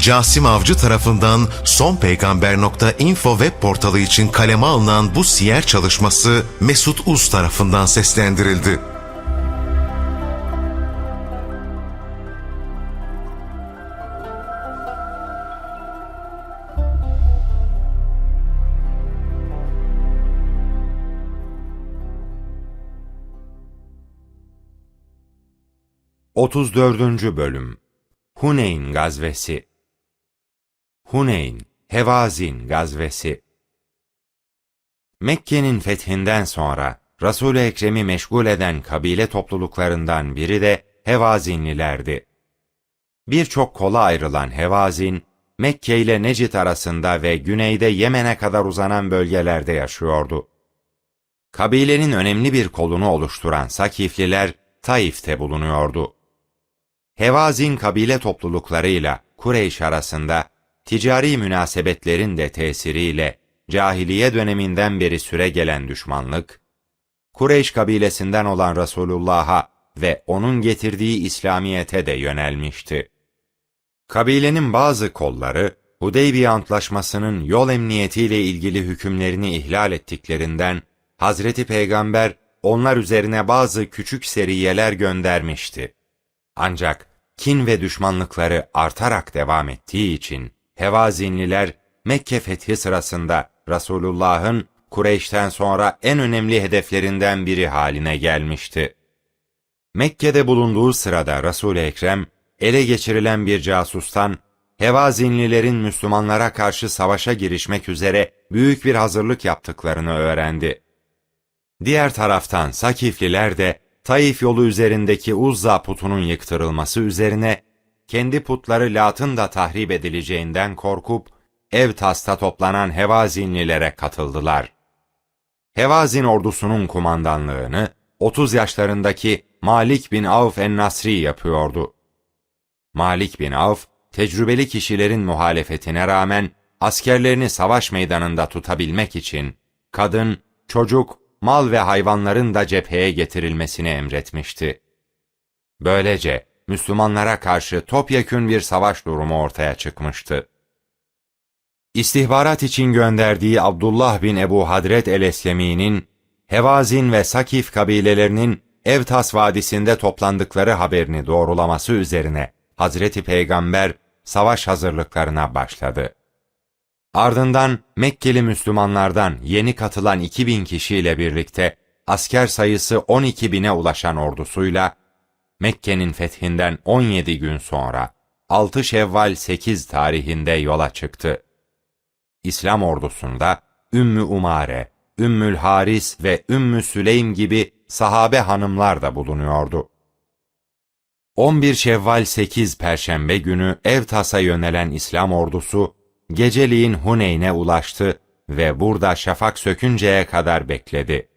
Casim Avcı tarafından sonpeygamber.info web portalı için kaleme alınan bu siyer çalışması Mesut Uz tarafından seslendirildi. Otuz dördüncü Bölüm Huneyn Gazvesi Huneyn, Hevazin Gazvesi Mekke'nin fethinden sonra Resul-i Ekrem'i meşgul eden kabile topluluklarından biri de Hevazinlilerdi. Birçok kola ayrılan Hevazin, Mekke ile Necit arasında ve güneyde Yemen'e kadar uzanan bölgelerde yaşıyordu. Kabilenin önemli bir kolunu oluşturan Sakifliler Taif'te bulunuyordu. Hevazin kabile topluluklarıyla Kureyş arasında ticari münasebetlerin de tesiriyle cahiliye döneminden beri süre gelen düşmanlık, Kureyş kabilesinden olan Resulullah'a ve onun getirdiği İslamiyete de yönelmişti. Kabilenin bazı kolları, Hudeybiye Antlaşması'nın yol emniyetiyle ilgili hükümlerini ihlal ettiklerinden, Hazreti Peygamber onlar üzerine bazı küçük seriyeler göndermişti. Ancak kin ve düşmanlıkları artarak devam ettiği için Hevazinliler Mekke fethi sırasında Resulullah'ın Kureyş'ten sonra en önemli hedeflerinden biri haline gelmişti. Mekke'de bulunduğu sırada Resul-i Ekrem ele geçirilen bir casustan Hevazinlilerin Müslümanlara karşı savaşa girişmek üzere büyük bir hazırlık yaptıklarını öğrendi. Diğer taraftan Sakifliler de Taif yolu üzerindeki Uzza putunun yıktırılması üzerine kendi putları Lat'ın da tahrip edileceğinden korkup Evtas'ta toplanan Hevazinlilere katıldılar. Hevazin ordusunun kumandanlığını 30 yaşlarındaki Malik bin Avf en-Nasri yapıyordu. Malik bin Avf, tecrübeli kişilerin muhalefetine rağmen askerlerini savaş meydanında tutabilmek için kadın, çocuk, mal ve hayvanların da cepheye getirilmesini emretmişti. Böylece Müslümanlara karşı topyekün bir savaş durumu ortaya çıkmıştı. İstihbarat için gönderdiği Abdullah bin Ebu Hadret el-Eslemi'nin Hevazin ve Sakif kabilelerinin Evtas Vadisi'nde toplandıkları haberini doğrulaması üzerine Hazreti Peygamber savaş hazırlıklarına başladı. Ardından Mekkeli Müslümanlardan yeni katılan 2000 kişiyle birlikte asker sayısı 12 bine ulaşan ordusuyla Mekke'nin fethinden 17 gün sonra 6 Şevval 8 tarihinde yola çıktı. İslam ordusunda Ümmü Umare, Ümmül Haris ve Ümmü Süleym gibi sahabe hanımlar da bulunuyordu. 11 Şevval 8 Perşembe günü Evtas'a yönelen İslam ordusu geceliğin Huneyn'e ulaştı ve burada şafak sökünceye kadar bekledi.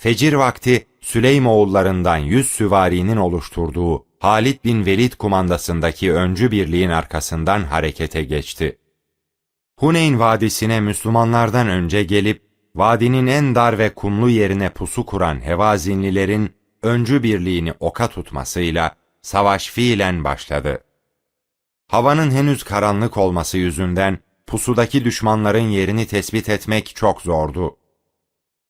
Fecir vakti Süleym oğullarından yüz süvarinin oluşturduğu Halid bin Velid kumandasındaki öncü birliğin arkasından harekete geçti. Huneyn Vadisi'ne Müslümanlardan önce gelip vadinin en dar ve kumlu yerine pusu kuran Hevazinlilerin öncü birliğini oka tutmasıyla savaş fiilen başladı. Havanın henüz karanlık olması yüzünden pusudaki düşmanların yerini tespit etmek çok zordu.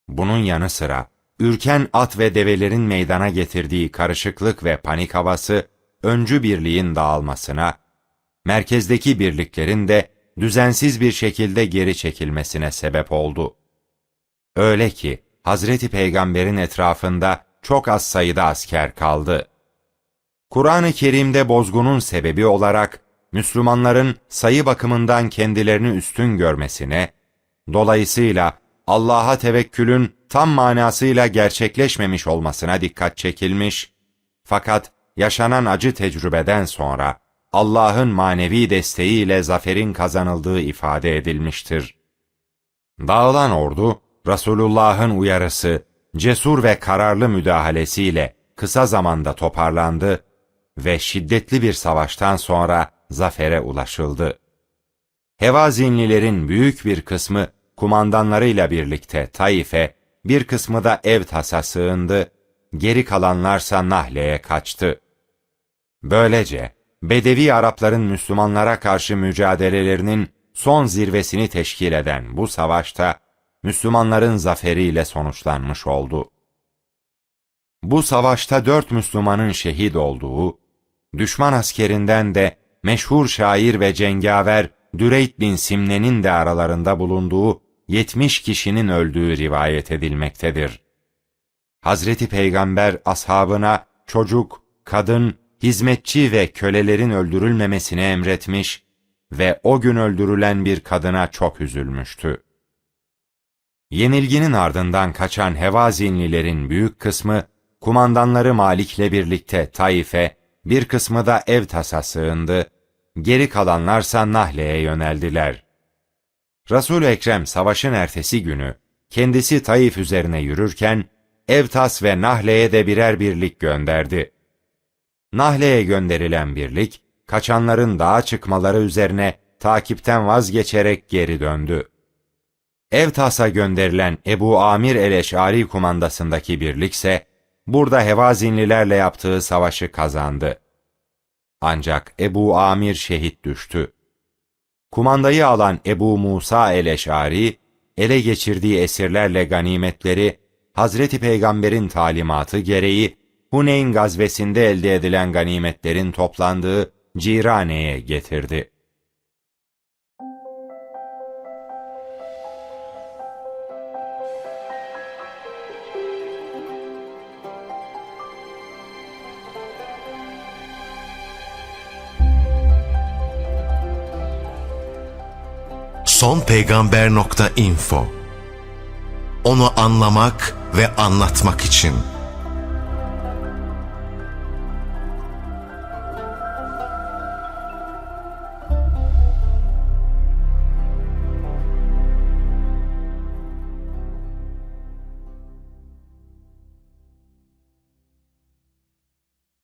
Bunun yanı sıra ürken at ve develerin meydana getirdiği karışıklık ve panik havası öncü birliğin dağılmasına, merkezdeki birliklerin de düzensiz bir şekilde geri çekilmesine sebep oldu. Öyle ki Hazreti Peygamber'in etrafında çok az sayıda asker kaldı. Kur'an-ı Kerim'de bozgunun sebebi olarak Müslümanların sayı bakımından kendilerini üstün görmesine, dolayısıyla Allah'a tevekkülün tam manasıyla gerçekleşmemiş olmasına dikkat çekilmiş, fakat yaşanan acı tecrübeden sonra Allah'ın manevi desteğiyle zaferin kazanıldığı ifade edilmiştir. Dağılan ordu, Resulullah'ın uyarısı, cesur ve kararlı müdahalesiyle kısa zamanda toparlandı ve şiddetli bir savaştan sonra zafere ulaşıldı. Hevazinlilerin büyük bir kısmı kumandanlarıyla birlikte Taif'e, bir kısmı da Evtas'a sığındı, geri kalanlarsa Nahle'ye kaçtı. Böylece Bedevi Arapların Müslümanlara karşı mücadelelerinin son zirvesini teşkil eden bu savaşta Müslümanların zaferiyle sonuçlanmış oldu. Bu savaşta dört Müslümanın şehit olduğu, düşman askerinden de meşhur şair ve cengaver Düreyt bin Simne'nin de aralarında bulunduğu 70 kişinin öldüğü rivayet edilmektedir. Hazreti Peygamber ashabına çocuk, kadın, hizmetçi ve kölelerin öldürülmemesini emretmiş ve o gün öldürülen bir kadına çok üzülmüştü. Yenilginin ardından kaçan Hevazinlilerin büyük kısmı, kumandanları Malik'le birlikte Taif'e, bir kısmı da Evtas'a sığındı, geri kalanlarsa Nahle'ye yöneldiler. Resul-i Ekrem savaşın ertesi günü, kendisi Taif üzerine yürürken, Evtas ve Nahle'ye de birer birlik gönderdi. Nahle'ye gönderilen birlik, kaçanların dağa çıkmaları üzerine takipten vazgeçerek geri döndü. Evtas'a gönderilen Ebu Amir el-Eş'ari kumandasındaki birlikse, burada Hevazinlilerle yaptığı savaşı kazandı. Ancak Ebu Amir şehit düştü. Kumandayı alan Ebu Musa el-Eş'ari, ele geçirdiği esirlerle ganimetleri, Hazreti Peygamber'in talimatı gereği, Huneyn gazvesinde elde edilen ganimetlerin toplandığı Cirane'ye getirdi. sonpeygamber.info Onu anlamak ve anlatmak için